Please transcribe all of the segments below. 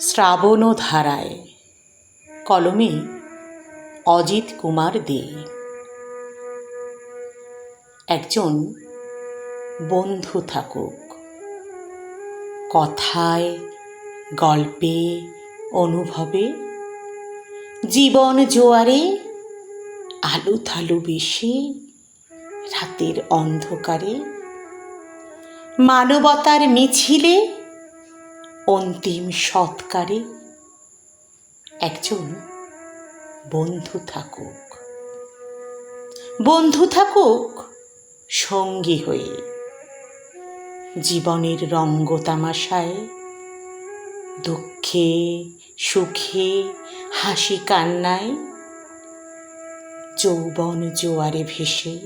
শ্রাবণ ধারায় কলমে অজিত কুমার দে। একজন বন্ধু থাকুক। কথায়, গল্পে, অনুভবে, জীবন জোয়ারে, আলু থালু বেশি, রাতের অন্ধকারে, মানবতার মিছিলে অন্তিম সৎকারে একজন বন্ধু থাকুক। বন্ধু থাকুক সঙ্গী হয়ে জীবনের রঙ্গ তামাশায় দুঃখে, সুখে, হাসি কান্নায় যৌবন জোয়ারে ভেসে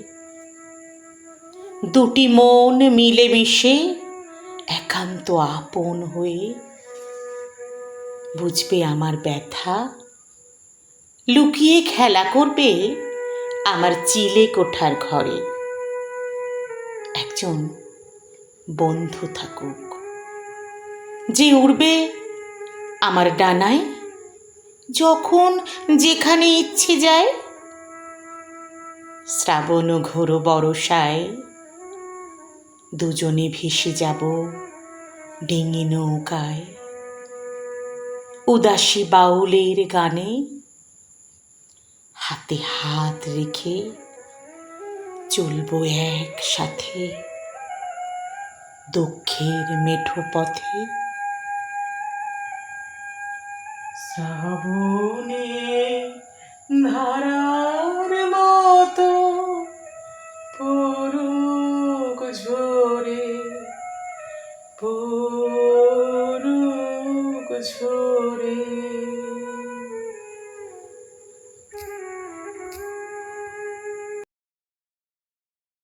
দুটি মন মিলেমিশে একান্ত আপন হয়ে বুঝবে আমার ব্যথা। লুকিয়ে খেলা করবে আমার চিলে কোঠার ঘরে। একজন বন্ধু থাকুক, যে উড়বে আমার ডানায়, যখন যেখানে ইচ্ছে যায়, শ্রাবণ ঘোর বরসায় দুজনে ভেসে যাব ডিঙি নৌকায়। উদাসী বাউলের গানে হাতে হাত রেখে চলবো একসাথে। দুঃখের মেঠো পথে শ্রাবণে করুক ছোড়ে